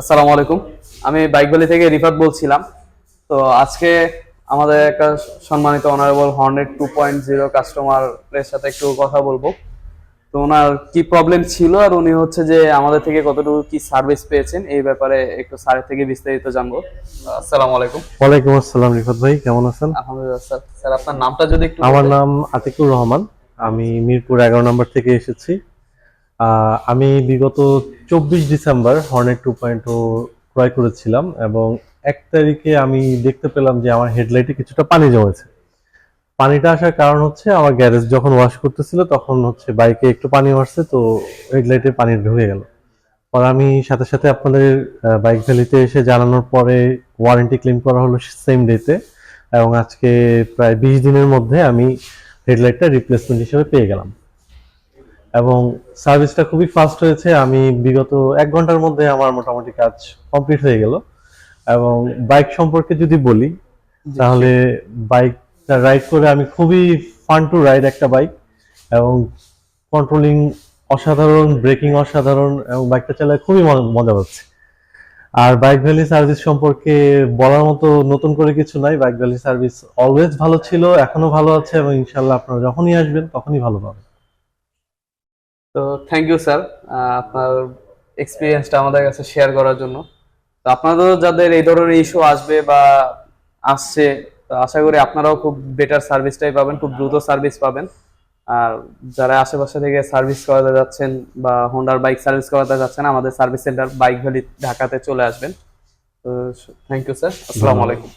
আসসালামু আলাইকুম। আমি বাইক ভ্যালি থেকে রিফাত বলছিলাম। তো আজকে আমাদের একটা সম্মানিত honourable Hornet two point zero কাস্টমারের সাথে একটু কথা বলব। তো ওনার কি প্রবলেম ছিল আর উনি হচ্ছে যে আমাদের থেকে কতটুকু কি সার্ভিস পেয়েছেন এই ব্যাপারে একটু স্যারের থেকে বিস্তারিত জানব। আসসালামু আলাইকুম। ওয়ালাইকুম আসসালাম রিফাত ভাই কেমন আছেন? আলহামদুলিল্লাহ স্যার। স্যার আপনার নামটা যদি একটু আমার নাম আতিকুর রহমান। আমি মিরপুর এগারো নম্বর থেকে এসেছি। আমি বিগত চব্বিশ ডিসেম্বর হর্নেট টু পয়েন্ট ক্রয় করেছিলাম এবং এক তারিখে আমি দেখতে পেলাম যে আমার হেডলাইটে কিছুটা পানি জমেছে। পানিটা আসার কারণ হচ্ছে আমার গ্যারেজ যখন ওয়াশ করতেছিল তখন হচ্ছে বাইকে একটু পানি মারছে তো হেডলাইটে পানি ঢুকে গেল। পর আমি সাথে সাথে আপনাদের বাইক ভ্যালিতে এসে জানানোর পরে ওয়ারেন্টি ক্লেম করা হলো সেম ডেতে এবং আজকে প্রায় বিশ দিনের মধ্যে আমি হেডলাইটটা রিপ্লেসমেন্ট হিসেবে পেয়ে গেলাম। এবং সার্ভিসটা খুবই ফাস্ট হয়েছে। আমি বিগত এক ঘণ্টার মধ্যে আমার মোটামুটি কাজ কমপ্লিট হয়ে গেল। এবং বাইক সম্পর্কে যদি বলি তাহলে বাইকটা রাইড করে আমি খুবই ফান টু রাইড একটা বাইক এবং কন্ট্রোলিং অসাধারণ ব্রেকিং অসাধারণ এবং বাইকটা চালায় খুবই মজা পাচ্ছে। আর বাইক ভ্যালি সার্ভিস সম্পর্কে বলার মতো নতুন করে কিছু নাই। বাইক ভ্যালি সার্ভিস অলওয়েজ ভালো ছিল এখনও ভালো আছে এবং ইনশাল্লাহ আপনারা যখনই আসবেন তখনই ভালো পাবেন। তো থ্যাংক ইউ স্যার আপনার এক্সপিরিয়েন্সটা আমাদের কাছে শেয়ার করার জন্য। তো আপনাদেরও যাদের এই ধরনের ইস্যু আসবে বা আসছে তো আশা করি আপনারাও খুব বেটার সার্ভিসটাই পাবেন খুব দ্রুত সার্ভিস পাবেন। আর যারা আশেপাশে থেকে সার্ভিস করাতে যাচ্ছেন বা হোন্ডার বাইক সার্ভিস করাতে যাচ্ছেন আমাদের সার্ভিস সেন্টার বাইক ভ্যালি ঢাকাতে চলে আসবেন। তো থ্যাংক ইউ স্যার আসসালামু আলাইকুম